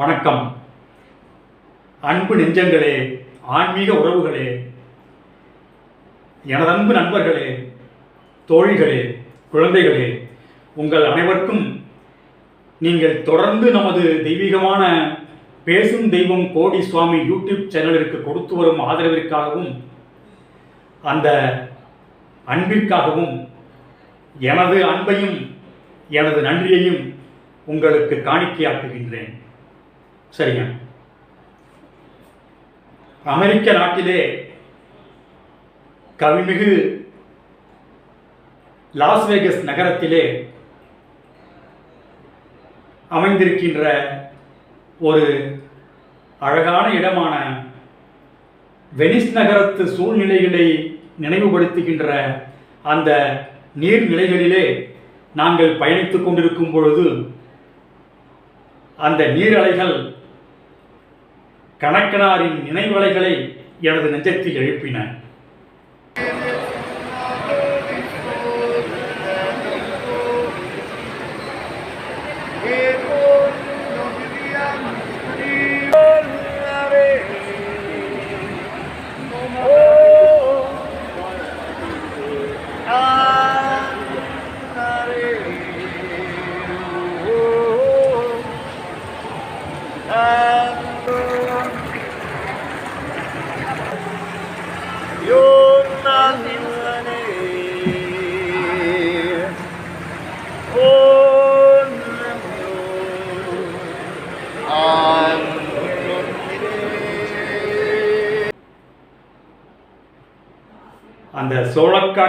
வணக்கம். அன்பு நெஞ்சங்களே ஆன்மீக உறவுகளே எனதன்பு நண்பர்களே தோழிகளே குழந்தைகளே உங்கள் அனைவருக்கும் நீங்கள் தொடர்ந்து நமது தெய்வீகமான பேசும் தெய்வம் கோடி சுவாமி யூடியூப் சேனலிற்கு கொடுத்து வரும் ஆதரவிற்காகவும் அந்த அன்பிற்காகவும் எனது அன்பையும் எனது நன்றியையும் உங்களுக்கு காணிக்கையாக்குகின்றேன். சரிங்க. அமெரிக்க நாட்டிலே கவிமிகு லாஸ் வேகஸ் நகரத்திலே அமைந்திருக்கின்ற ஒரு அழகான இடமான வெனிஸ் நகரத்து சூழ்நிலைகளை நினைவுபடுத்துகின்ற அந்த நீர்நிலைகளிலே நாங்கள் பயணித்துக் கொண்டிருக்கும் பொழுது அந்த நீரலைகள் கணக்கனாரின் நினைவலைகளை எனது நெஞ்சத்தில் எழுப்பின.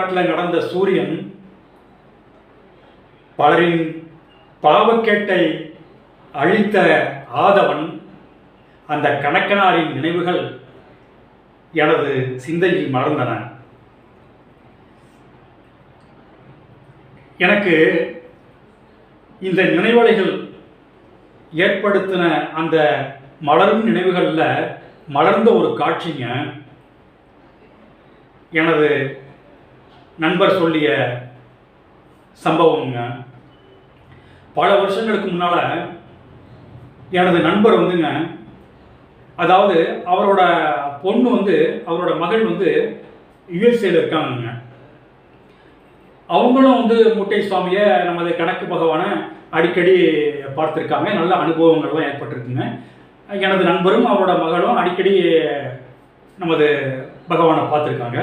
காட்டில் நடந்த சூரியன் பலரின் பாவக்கேட்டை அழித்த ஆதவன் அந்த கணக்கனாரின் நினைவுகள் எனது சிந்தையில் மலர்ந்தன. எனக்கு இந்த நினைவலைகள் ஏற்படுத்தின அந்த மலரும் நினைவுகளில் மலர்ந்த ஒரு காட்சிங்க. எனது நண்பர் சொல்லிய சம்பவம்ங்க. பல வருஷங்களுக்கு முன்னால் எனது நண்பர் வந்துங்க அதாவது அவரோட பொண்ணு வந்து அவரோட மகள் வந்து யுஎஸ்ஏல இருக்காங்கங்க. அவங்களும் வந்து முட்டை சுவாமியை நமது கணக்கு பகவானை அடிக்கடி பார்த்துருக்காங்க. நல்ல அனுபவங்கள்லாம் ஏற்பட்டிருக்குங்க. எனது நண்பரும் அவரோட மகளும் அடிக்கடி நமது பகவானை பார்த்துருக்காங்க.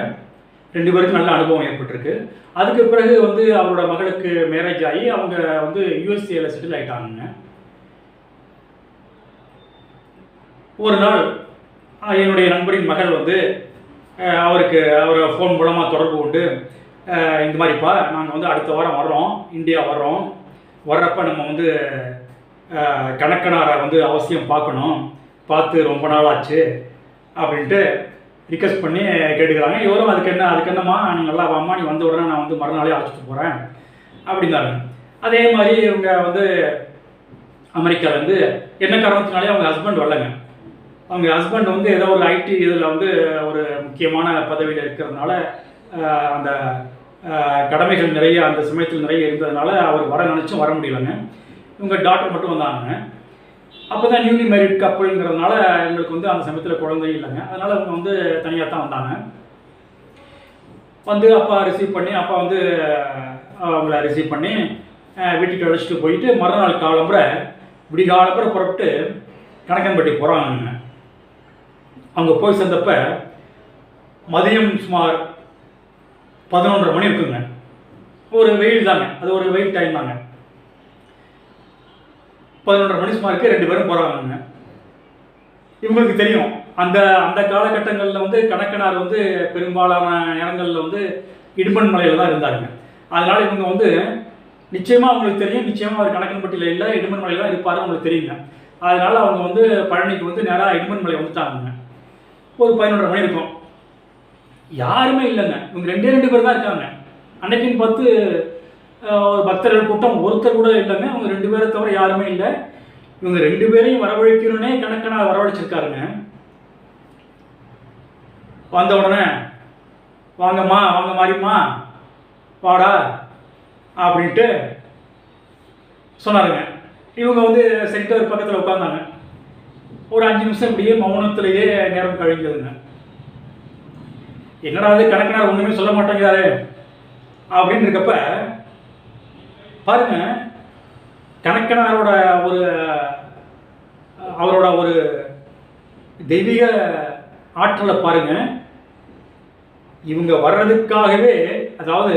ரெண்டு பேருக்கும் நல்ல அனுபவம் ஏற்பட்டிருக்கு. அதுக்கு பிறகு வந்து அவரோட மகளுக்கு மேரேஜ் ஆகி அவங்க வந்து யூஎஸ்ஏல செட்டில் ஆகிட்டாங்க ஒரு நாள் என்னுடைய நண்பரின் மகள் வந்து அவருக்கு அவரை ஃபோன் மூலமாக தொடர்பு கொண்டு இந்த மாதிரிப்பா நாங்கள் வந்து அடுத்த வாரம் வர்றோம் இந்தியா வர்றோம். வர்றப்ப நம்ம வந்து கணக்கனாரை வந்து அவசியம் பார்க்கணும். பார்த்து ரொம்ப நாள் ஆச்சு அப்படின்ட்டு ரிக்வெஸ்ட் பண்ணி கேட்டுக்கிறாங்க. இவரும் அதுக்கு என்ன அதுக்கு என்னம்மா நீ நல்லா வாம்மா நீ வந்த உடனே நான் வந்து மறுநாளே அழைச்சிட்டு போகிறேன் அப்படின்னாரு. அதே மாதிரி இவங்க வந்து அமெரிக்காவிலேருந்து என்ன காரணத்தினாலே அவங்க ஹஸ்பண்ட் வரலங்க. அவங்க ஹஸ்பண்ட் வந்து ஏதோ ஒரு ஐடி இதில் வந்து ஒரு முக்கியமான பதவியில் இருக்கிறதுனால அந்த கடமைகள் நிறைய அந்த சமயத்தில் நிறைய இருந்ததுனால அவர் வர நினச்சும் வர முடியலங்க. இவங்க டாக்டர் மட்டும் வந்தாங்க. அப்போ தான் நியூலி மேரிட் கப்பல்ங்கிறதுனால எங்களுக்கு வந்து அந்த சமயத்தில் குழந்தை இல்லைங்க. அதனால் அவங்க வந்து தனியாக தான் வந்தாங்க. வந்து அப்பா ரிசீவ் பண்ணி அப்பா வந்து அவங்கள ரிசீவ் பண்ணி வீட்டுக்கு அழைச்சிட்டு போயிட்டு மறுநாள் காலம்புற விடிகாலம்புற புறப்பட்டு கணக்கன்பட்டி போகிறாங்க அங்கே போய் சேர்ந்தப்ப மதியம் சுமார் பதினொன்றரை மணி இருக்குங்க. ஒரு வெயில் தாங்க. அது ஒரு வெயில் டைம் தாங்க. பதினொன்றரை மணி சுமாருக்கு ரெண்டு பேரும் போகிறாங்க இவங்களுக்கு தெரியும். அந்த அந்த காலகட்டங்களில் வந்து கணக்கனார் வந்து பெரும்பாலான நேரங்களில் வந்து இடுமன் மலையில் தான் இருந்தாருங்க. அதனால் இவங்க வந்து நிச்சயமாக அவங்களுக்கு தெரியும். நிச்சயமாக அவர் கணக்கன்பட்டியில் இல்லை. இடுமன் மலையில் தான் இருப்பார் அவங்களுக்கு தெரியுங்க. அதனால் அவங்க வந்து பழனிக்கு வந்து நேராக இடுமன் மலை வந்துட்டாங்க ஒரு பதினொன்றரை மணி இருக்கும். யாருமே இல்லைங்க. இவங்க ரெண்டே ரெண்டு பேர் தான் இருக்காங்க. அன்னைக்குன்னு பார்த்து பக்தர்கள் கூட்டம் ஒருத்தர் கூட இல்லைங்க. அவங்க ரெண்டு பேரை தவிர யாருமே இல்லை. இவங்க ரெண்டு பேரையும் வரவழைக்கணும்னே கணக்கனா வரவழைச்சிருக்காருங்க. வந்த உடனே வாங்கம்மா வாங்க மாறிம்மா வாடா அப்படின்ட்டு சொன்னாருங்க. இவங்க வந்து சென்டர் பக்கத்தில் உட்காந்தாங்க ஒரு அஞ்சு நிமிஷம் இப்படியே மௌனத்திலேயே நேரம் கழிஞ்சதுங்க. என்னடா அது கணக்கினார் ஒன்றுமே சொல்ல மாட்டேங்கிறாரு அப்படின்னு இருக்கப்ப பாருங்க கணக்கனாரோட ஒரு அவரோட ஒரு தெய்வீக ஆற்றலை பாருங்க. இவங்க வர்றதுக்காகவே அதாவது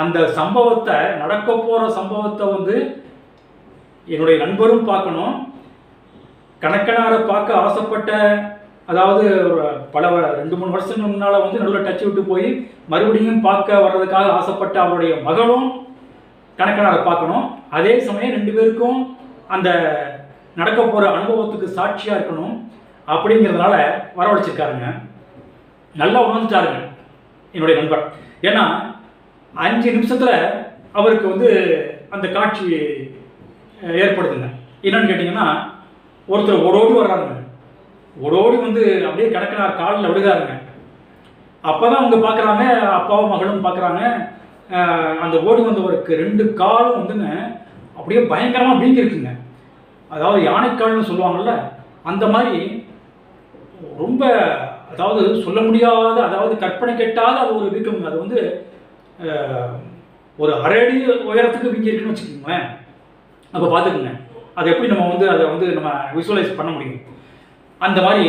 அந்த சம்பவத்தை நடக்க போற சம்பவத்தை வந்து என்னுடைய நண்பரும் பார்க்கணும். கணக்கனாரை பார்க்க ஆசைப்பட்ட அதாவது பல ரெண்டு மூணு வருஷங்களுக்கு முன்னால் வந்து நடுவில் டச் விட்டு போய் மறுபடியும் பார்க்க வர்றதுக்காக ஆசைப்பட்ட அவருடைய மகளும் கணக்கனாரை பார்க்கணும். அதே சமயம் ரெண்டு பேருக்கும் அந்த நடக்க போகிற அனுபவத்துக்கு சாட்சியாக இருக்கணும் அப்படிங்கிறதுனால வரவழைச்சிருக்காருங்க. நல்லா உணர்ந்துட்டாருங்க என்னுடைய நண்பர். ஏன்னா அஞ்சு நிமிஷத்தில் அவருக்கு வந்து அந்த காட்சி ஏற்படுதுங்க. என்னன்னு கேட்டிங்கன்னா ஒருத்தர் ஓடோடி வர்றாருங்க. ஓடோடி வந்து அப்படியே கிடக்கிறார் காலில் விடுகிறாருங்க அப்போ தான் அவங்க பார்க்குறாங்க அப்பாவும் மகளும் பார்க்குறாங்க அந்த ஓடி வந்தவருக்கு ரெண்டு காலும் வந்துங்க அப்படியே பயங்கரமாக வீங்கிருக்குங்க. அதாவது யானைக்கால்னு சொல்லுவாங்கள்ல அந்த மாதிரி ரொம்ப அதாவது சொல்ல முடியாத அதாவது கற்பனை கெட்டாத அது ஒரு வீக்கம். அது வந்து ஒரு அரை அடி உயரத்துக்கு வீங்கிருக்குன்னு வச்சுக்கோங்களேன். அப்போ பார்த்துக்குங்க அதை எப்படி நம்ம வந்து அதை வந்து நம்ம விஷுவலைஸ் பண்ண முடியும்? அந்த மாதிரி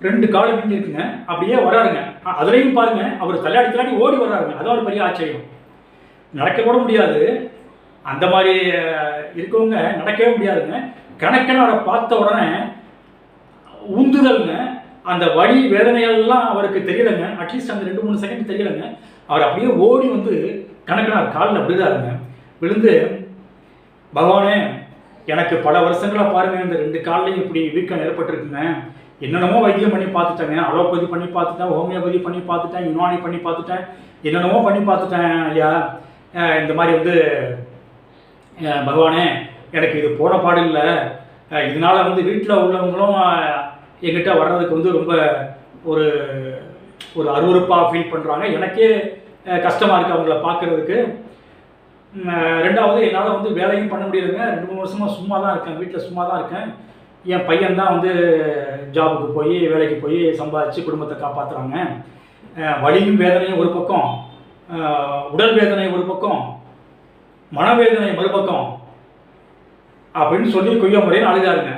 ரெண்டு கால் வீங்கிருக்குங்க. அப்படியே வராருங்க. அதுலேயும் பாருங்க அவர் தள்ளாடி தள்ளாடி ஓடி வர்றாருங்க. அதான் ஒரு பெரிய ஆச்சரியம். நடக்க கூட முடியாது. அந்த மாதிரி இருக்கவங்க நடக்கவே முடியாதுங்க. கணக்கென அவரை பார்த்த உடனே உந்துதல்ங்க. அந்த வழி வேதனையெல்லாம் அவருக்கு தெரியலைங்க. அட்லீஸ்ட் அந்த ரெண்டு மூணு செகண்ட் தெரியலைங்க. அவர் அப்படியே ஓடி வந்து கணக்கனார் காலில் விழுதாருங்க விழுந்து பகவானே எனக்கு பல வருஷங்களாக பாருங்க இந்த ரெண்டு கால்லையும் இப்படி வீக்கம் ஏற்பட்டிருக்குங்க. என்னென்னமோ வைத்தியம் பண்ணி பார்த்துட்டேங்க அலோபதி பண்ணி பார்த்துட்டேன் ஹோமியோபதி பண்ணி பார்த்துட்டேன் யுனானி பண்ணி பார்த்துட்டேன் என்னென்னமோ பண்ணி பார்த்துட்டேன் ஐயா இந்த மாதிரி வந்து பகவானே எனக்கு இது போன பாடு இல்லை. இதனால் இதனால வந்து வீட்டில் உள்ளவங்களும் எங்கிட்ட என்கிட்ட வர்றதுக்கு வந்து ரொம்ப ஒரு ஒரு அருவருப்பாக ஃபீல் பண்ணுறாங்க எனக்கே கஷ்டமாக இருக்குது அவங்கள பார்க்கறதுக்கு. ரெண்டாவது என்னால் வந்து வேலையும் பண்ண முடியலைங்க. ரெண்டு மூணு வருஷமாக சும்மா தான் இருக்கேன். வீட்டில் சும்மா தான் இருக்கேன். என் பையன் தான் வந்து ஜாபுக்கு போய் வேலைக்கு போய் சம்பாதிச்சு குடும்பத்தை காப்பாற்றுறாங்க வலியும் வேதனையும் ஒரு பக்கம் உடல் வேதனை ஒரு பக்கம் மனவேதனை மறுபக்கம் அப்படின்னு சொல்லி கொய்ய முறையில் அழுதாருங்க.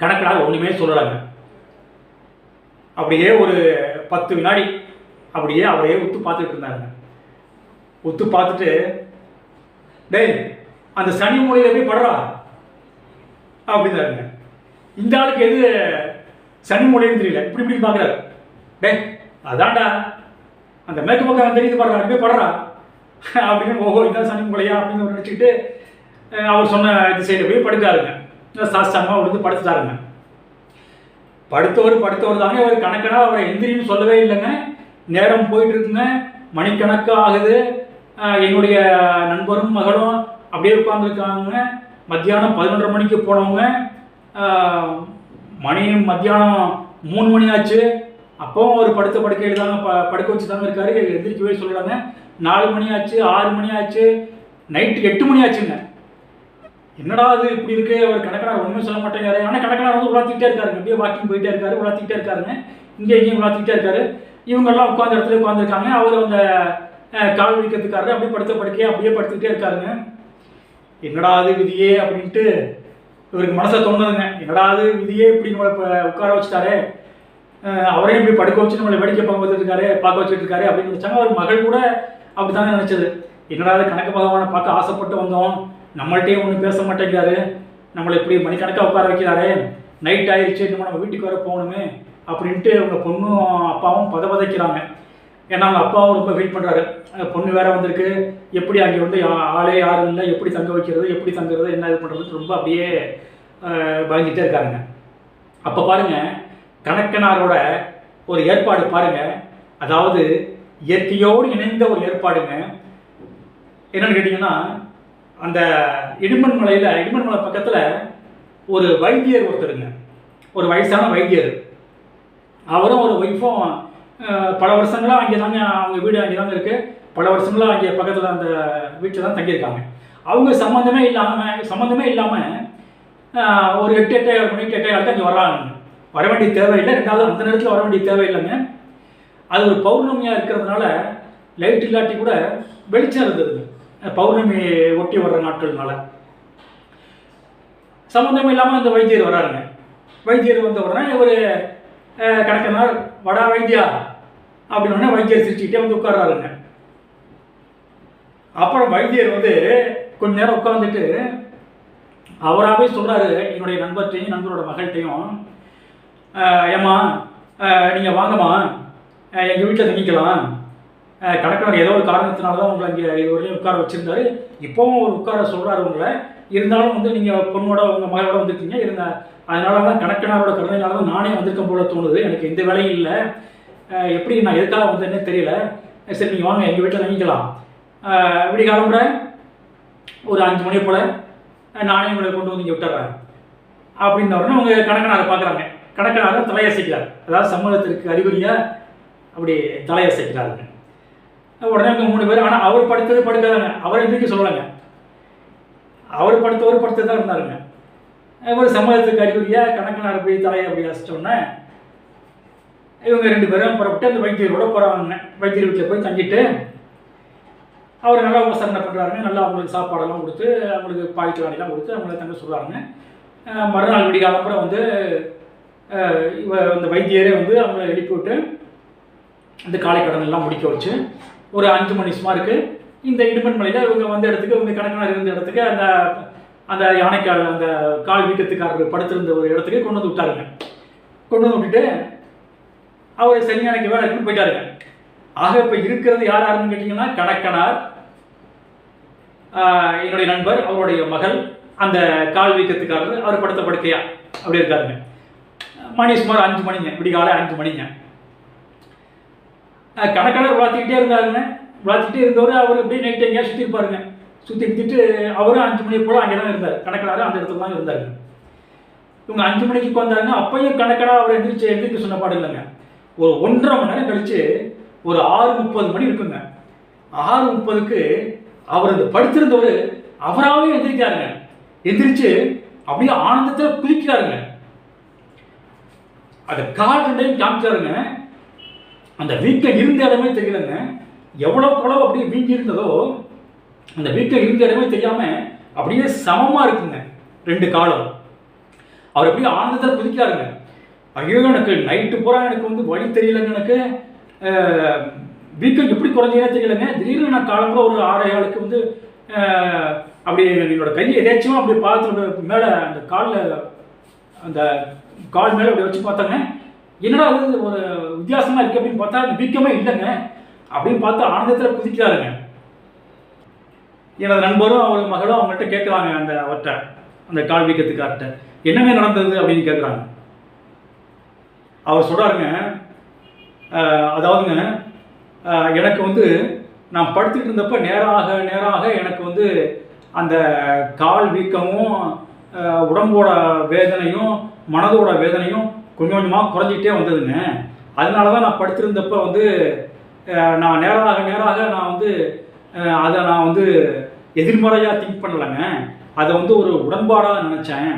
கணக்கடாக ஒன்றுமே சொல்லலைங்க. அப்படியே ஒரு பத்து வினாடி அப்படியே அவரையே உத்து பார்த்துட்டு இருந்தாருங்க. உத்து பார்த்துட்டு டேய் அந்த சனி மூலையில போய் படுறா? அப்படின்னாருங்க. இந்த ஆளுக்கு எது சனி மூலைன்னு தெரியல. இப்படி இப்படி பார்க்குறாரு. டே அதான்டா. அந்த மேற்கு பக்கம் தெரியுது படுறா அப்படியே படுறா. அப்படின்னு ஓஹோ இதான் சனி மூலையா அப்படின்னு நினச்சிக்கிட்டு அவர் சொன்ன திசையில் போய் படுத்தாருங்க சாஸ்தாங்கமாக விழுந்து படுத்துட்டாருங்க. படுத்தவர் படுத்தவர் தாங்க அவர் கணக்கனா அவரை எந்திரின்னு சொல்லவே இல்லைங்க. நேரம் போயிட்டு இருக்குங்க மணிக்கணக்கு ஆகுது. என்னுடைய நண்பரும் மகளும் அப்படியே உட்காந்துருக்காங்க மத்தியானம் பதினொன்றரை மணிக்கு போனவங்க. மணி மத்தியானம் மூணு மணி ஆச்சு அப்பவும் அவர் படுத்த படுக்கையில் தாங்க ப படுக்க வச்சு தாங்க இருக்காரு. எந்திரிக்கவே சொல்லலாங்க. நாலு மணி ஆச்சு ஆறு மணி ஆச்சு நைட்டு எட்டு மணி ஆச்சுங்க என்னடா அது இப்படி இருக்கு? அவர் கணக்கனார் ஒன்றுமே சொல்ல மாட்டேங்கிறாரு. ஆனால் கணக்கனார் வந்து உலாத்திக்கிட்டே இருக்காருங்க அப்படியே வாக்கிங் போயிட்டே இருக்காரு உலாத்திக்கிட்டே இருக்காருங்க. இங்கே இங்கேயும் உலாத்திக்கிட்டே இருக்காரு. இவங்கெல்லாம் உட்காந்த இடத்துல உட்காந்துருக்காங்க அவர் அந்த கால் வீக்கத்துக்காரரு அப்படியே படுத்த படுக்கையே அப்படியே படுத்துக்கிட்டே இருக்காருங்க. என்னடா அது விதியே அப்படின்ட்டு இவருக்கு மனசை தோணுதுங்க. என்னடாது விதியே இப்படி நம்மளை இப்போ உட்கார வச்சுட்டாரே. அவரையும் இப்படி படுக்க வச்சு நம்மளை வேடிக்கை பார்க்க வச்சுட்டு இருக்காரு பார்க்க வச்சுட்டு இருக்காரு அப்படின்னு நினச்சாங்க. அவர் மகள் கூட அப்படி தானே என்னடா அது கணக்கு பகவானை பார்க்க ஆசைப்பட்டு வந்தோம். நம்மள்ட்டையும் ஒன்றும் பேச மாட்டேங்கிறாரு. நம்மளை இப்படி மணிக்கணக்காக உட்கார வைக்கிறாரு. நைட் ஆயிடுச்சு நம்ம நம்ம வீட்டுக்கு வர போகணுமே அப்படின்ட்டு அவங்க பொண்ணும் அப்பாவும் பதபதைக்கிறாங்க. ஏன்னா அவங்க அப்பாவும் ரொம்ப வெயிட் பண்ணுறாரு பொண்ணு வேற வந்திருக்கு. எப்படி அங்கே வந்து யா- ஆளே யாரும் இல்லை. எப்படி தங்க வைக்கிறது? எப்படி தங்குறது? என்ன இது பண்ணுறது ரொம்ப அப்படியே அஹ், பயந்துட்டே இருக்காருங்க. அப்போ பாருங்க கணக்கனாரோட ஒரு ஏற்பாடு பாருங்கள் அதாவது இயற்கையோடு இணைந்த ஒரு ஏற்பாடுங்க. என்னென்னு கேட்டிங்கன்னா அந்த இடுமன் மலையில் இடுமன் மலை பக்கத்தில் ஒரு வைத்தியர் ஒருத்தருங்க. ஒரு வயசான வைத்தியர். அவரும் ஒரு ஒய்ஃபும் பல வருஷங்களாக அங்கே தாங்க அவங்க வீடு அங்கே தாங்க இருக்குது பல வருஷங்களாக அங்கே பக்கத்தில் அந்த வீட்டில் தான் தங்கியிருக்காங்க. அவங்க சம்மந்தமே இல்லாமல் சம்மந்தமே இல்லாமல் ஒரு எட்டு எட்டே ஏழு மணிக்கு எட்டே ஏழு அங்கே வர்றாங்க. வர வேண்டிய தேவையில்லை. ரெண்டாவது அந்த நேரத்தில் வர வேண்டிய தேவையில்லைங்க. அது ஒரு பௌர்ணமியாக இருக்கிறதுனால லைட் இல்லாட்டி கூட வெளிச்சம் இருந்தது பௌர்ணமி ஒட்டி வர்ற நாட்கள்னால. சம்மந்தம் இல்லாமல் அந்த வைத்தியர் வராருங்க. வைத்தியர் வந்த உடனே ஒரு கணக்கனார் வடா வைத்தியா? அப்படின்னு உடனே வைத்தியர் சிரிச்சுக்கிட்டே வந்து உட்கார்றாருங்க. அப்புறம் வைத்தியர் வந்து கொஞ்ச நேரம் உட்காந்துட்டு அவராகவே சொல்கிறாரு என்னுடைய நண்பர்கிட்டையும் நண்பரோட மகள்கிட்டையும் ஏம்மா நீங்கள் வாங்கம்மா எங்கள் வீட்டில் தங்கிக்கலாம். அஹ், ஏதோ ஒரு காரணத்தினால தான் உங்களை இங்கே இதுவரையும் உட்கார வச்சுருந்தாரு. இப்போவும் ஒரு உட்கார சொல்கிறாரு உங்களை. இருந்தாலும் வந்து நீங்கள் பொண்ணோட உங்கள் மகளோட வந்துருக்கீங்க இருந்த அதனால தான் கணக்கனாரோட கருணையினால தான் நானே வந்திருக்க போல தோணுது. எனக்கு எந்த வேலையும் இல்லை. எப்படி நான் எதுக்காக வந்தேன்னே தெரியல. சரி நீங்கள் வாங்க எங்கள் வீட்டில் தங்கிக்கலாம். அஹ், இப்படி கிளம்புற. ஒரு அஞ்சு மணி போல் நானே உங்களை கொண்டு வந்து இங்கே விட்டுறேன். அப்படின்னு அவங்க கணக்கனாரை பார்க்குறாங்க கணக்கனாரை தலையசைக்கிறார். அதாவது சம்மதத்திற்கு அறிகுறியாக அப்படி தலையசைக்கிறாருங்க. உடனே அவங்க மூணு பேர் ஆனால் அவர் படுத்தது படுக்காதாங்க அவர் எதுக்கு சொல்லலைங்க. அவர் படுத்தவர் படுத்தது தான் இருந்தாருங்க. ஒரு சம்மதத்துக்கு அறிகுறியா கணக்கனார் அப்படி தலையை அப்படி அசிச்சோடனே இவங்க ரெண்டு பேரும் புறப்பட்டு அந்த வைத்தியரோட போகிறாங்க வைத்தியர் வீட்டில் போய் தங்கிட்டு அவர் நல்லா உபசரணை பண்ணுறாருங்க நல்லா அவங்களுக்கு சாப்பாடெல்லாம் கொடுத்து அவங்களுக்கு பாய்ச்சி கொடுத்து அவங்கள தங்க சொல்கிறாருங்க மறுநாள் விடிகாலப்புறம் வந்து இவ அந்த வைத்தியரே வந்து அவங்கள எழுப்பி விட்டு இந்த காலை கடன் எல்லாம் முடிக்க வச்சு ஒரு அஞ்சு மணி சுமாருக்கு இந்த இடுமன் மலையில் இவங்க வந்த இடத்துக்கு இவங்க கணக்கனார் இருந்த இடத்துக்கு அந்த அந்த யானைக்கால் அந்த கால் வீக்கத்துக்காரர் படுத்திருந்த ஒரு இடத்துக்கு கொண்டு வந்து விட்டாருங்க. கொண்டு வந்து விட்டுட்டு அவர் சரியானைக்கு வேலை இருக்குன்னு போயிட்டாருங்க. ஆக இப்போ இருக்கிறது யார் யாருன்னு கேட்டிங்கன்னா கணக்கனார் என்னுடைய நண்பர் அவருடைய மகள் அந்த கால் வீக்கத்துக்காரர் அவர் படுத்த படுக்கையா அப்படி இருக்காருங்க. மணி சுமார் அஞ்சு மணிங்க விடிகாலை அஞ்சு மணிங்க. ஆஹ் கணக்கனார் விளாத்திக்கிட்டே இருந்தாருங்க. விளாத்திக்கிட்டே இருந்தவர் அவர் அப்படியே நைட்டு எங்கேயா சுற்றி இருப்பாருங்க சுற்றி இருந்துட்டு அவரும் அஞ்சு மணி போல அங்கே தான் இருந்தார். கணக்கடாரு அந்த இடத்துல தான் இருந்தாருங்க இவங்க அஞ்சு மணிக்கு வந்தாங்க அப்பையும் கணக்கடா அவர் எந்திரிச்சு எந்திரிக்க சொன்ன பாடு இல்லைங்க. ஒரு ஒன்றரை மணி நேரம் கழிச்சு ஒரு ஆறு முப்பது மணி இருக்குங்க. ஆறு முப்பதுக்கு அவர் அந்த படுத்திருந்தவர் அவராகவே எந்திரிக்காருங்க எந்திரிச்சு அப்படியே ஆனந்தத்தில் குதிக்கிறாருங்க. அந்த கால் ரெண்டையும் காமிச்சாருங்க. அந்த வீட்டில் இருந்த இடமே தெரியலங்க. எவ்வளோ குளவு அப்படியே வீங்கி இருந்ததோ அந்த வீட்டில் இருந்த இடமே தெரியாம அப்படியே சமமாக இருக்குங்க. ரெண்டு காலம். அவர் அப்படியே ஆனந்தத்தில் புதிக்காருங்க ஐயோ எனக்கு நைட்டு பூரா எனக்கு வந்து வழி தெரியலங்க எனக்கு. வீக்கம் எப்படி குறைஞ்சதுனே தெரியலங்க. திடீர்னு நான் காலம்புற ஒரு ஆறு ஆளுக்கு வந்து அப்படி என்னோட கையை எதாச்சும் அப்படி பார்த்து மேலே அந்த காலில் அந்த கால் மேலே அப்படி வச்சு பார்த்தாங்க. என்னடா அது ஒரு வித்தியாசமாக இருக்குது அப்படின்னு பார்த்தா அந்த வீக்கமே இல்லைங்க. அப்படின்னு பார்த்து ஆனந்தத்தில் குதிக்கிறாருங்க. எனது நண்பரும் அவர் மகளும் அவங்கள்ட்ட கேட்குறாங்க அந்த அவர்கிட்ட அந்த கால் வீக்கத்துக்கார்ட்ட. என்னங்க நடந்தது? அப்படின்னு கேட்குறாங்க. அவர் சொல்கிறாருங்க அதாவதுங்க எனக்கு வந்து நான் படுத்துக்கிட்டு இருந்தப்ப நேராக நேராக எனக்கு வந்து அந்த கால் வீக்கமும் உடம்போட வேதனையும் மனதோட வேதனையும் கொஞ்சம் கொஞ்சமாக குறைஞ்சிக்கிட்டே வந்ததுங்க. அதனால தான் நான் படுத்திருந்தப்ப வந்து நான் நேராக நேராக நான் வந்து அதை நான் வந்து எதிர்மறையாக திங்க் பண்ணலைங்க. அதை வந்து ஒரு உடன்பாடாக நினச்சேன்.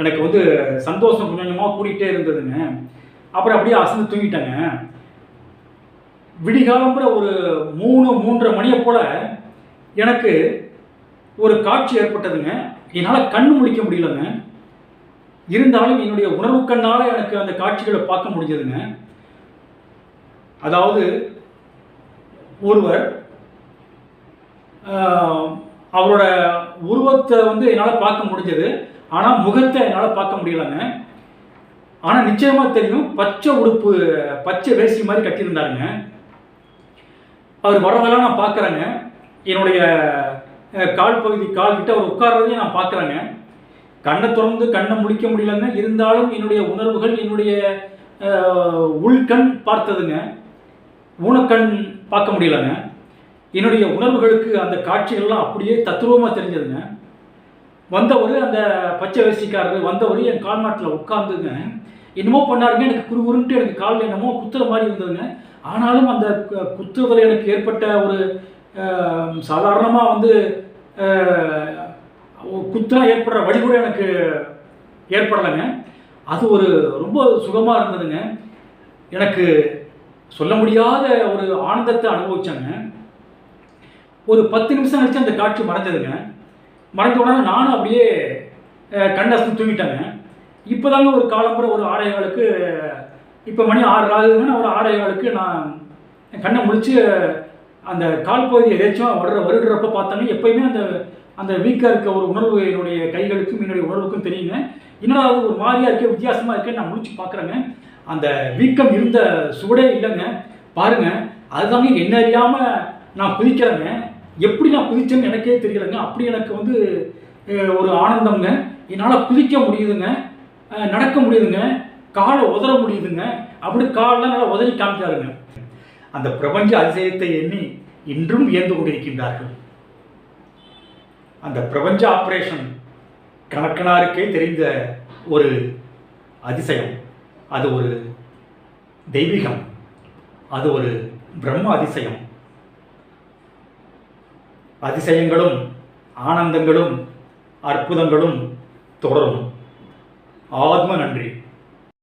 எனக்கு வந்து சந்தோஷம் கொஞ்சம் கொஞ்சமாக கூடிக்கிட்டே இருந்ததுங்க. அப்புறம் அப்படியே அசந்து தூங்கிட்டேங்க. விடிகாலம்புற ஒரு மூணு மூன்றரை மணியை போல் எனக்கு ஒரு காட்சி ஏற்பட்டதுங்க. என்னால் கண் முழிக்க முடியலங்க. இருந்தாலும் என்னுடைய உணர்வு கண்ணால் எனக்கு அந்த காட்சிகளை பார்க்க முடிஞ்சதுங்க. அதாவது ஒருவர் அவரோட உருவத்தை வந்து என்னால் பார்க்க முடிஞ்சது. ஆனால் முகத்தை என்னால் பார்க்க முடியலங்க. ஆனால் நிச்சயமாக தெரியும் பச்சை உடுப்பு பச்சை வேஷ்டி மாதிரி கட்டியிருந்தாருங்க. அவர் வரதெல்லாம் நான் பார்க்குறேங்க. என்னுடைய கால் பகுதி கால் கிட்ட அவர் உட்கார்றதையும் நான் பார்க்குறேங்க. கண்ணை திறந்து கண்ணை முழிக்க முடியலங்க. இருந்தாலும் என்னுடைய உணர்வுகள் என்னுடைய உள்கண் பார்த்ததுங்க. ஊனக்கண் பார்க்க முடியலங்க. என்னுடைய உணர்வுகளுக்கு அந்த காட்சிகள்லாம் அப்படியே தத்துவமாக தெரிஞ்சதுங்க. வந்தவர் அந்த பச்சை வேசிக்காரர் வந்தவர் என் கால் மாட்டில் உட்காந்துங்க என்னமோ பண்ணாருங்க எனக்கு குறுகுறுன்ட்டு எனக்கு காலில் என்னமோ குத்துற மாதிரி இருந்ததுங்க. ஆனாலும் அந்த குத்துறதில் எனக்கு ஏற்பட்ட ஒரு சாதாரணமாக வந்து அஹ், குத்துனா ஏற்படுற வழிமுறை எனக்கு ஏற்படலைங்க. அது ஒரு ரொம்ப சுகமாக இருந்ததுங்க. எனக்கு சொல்ல முடியாத ஒரு ஆனந்தத்தை அனுபவித்தாங்க ஒரு பத்து நிமிஷம் கழிச்சு அந்த காட்சி மறைஞ்சதுங்க. மறைஞ்ச உடனே நானும் அப்படியே கண்டஸ்து கண்ணசந்து தூங்கிட்டேங்க. இப்போதாங்க ஒரு காலம்புற ஒரு ஆறே காலுக்கு இப்போ மணி ஆறு ஆகுதுங்க. ஒரு ஆறே காலுக்கு நான் என் கண்ணை முழிச்சு அந்த கால் பகுதி எதாச்சும் வருட வருடுறப்ப பார்த்தாங்க எப்பயுமே அந்த அந்த வீக்காக இருக்க ஒரு உணர்வு என்னுடைய கைகளுக்கும் என்னுடைய உணர்வுக்கும் தெரியுங்க. என்னடா அது ஒரு மாதிரியாக இருக்கே வித்தியாசமாக இருக்கே நான் முடிச்சு பார்க்குறேங்க. அந்த வீக்கம் இருந்த சுவடே இல்லைங்க. பாருங்க அதுதாங்க என்ன அறியாமல் நான் குதிக்கிறேங்க. எப்படி நான் குதிச்சேன்னு எனக்கே தெரியலைங்க. அப்படி எனக்கு வந்து ஒரு ஆனந்தம்ங்க. என்னால் குதிக்க முடியுதுங்க. நடக்க முடியுதுங்க. காலை உதற முடியுதுங்க. அப்படி காலெல்லாம் நல்லா உதறி காமிச்சாருங்க. அந்த பிரபஞ்ச அதிசயத்தை எண்ணி இன்றும் வியந்து கொண்டிருக்கின்றார்கள். அந்த பிரபஞ்ச ஆப்ரேஷன் கணக்கனாருக்கே தெரிந்த ஒரு அதிசயம். அது ஒரு தெய்வீகம். அது ஒரு பிரம்ம அதிசயம். அதிசயங்களும் ஆனந்தங்களும் அற்புதங்களும் தொடரும். ஆத்ம நன்றி.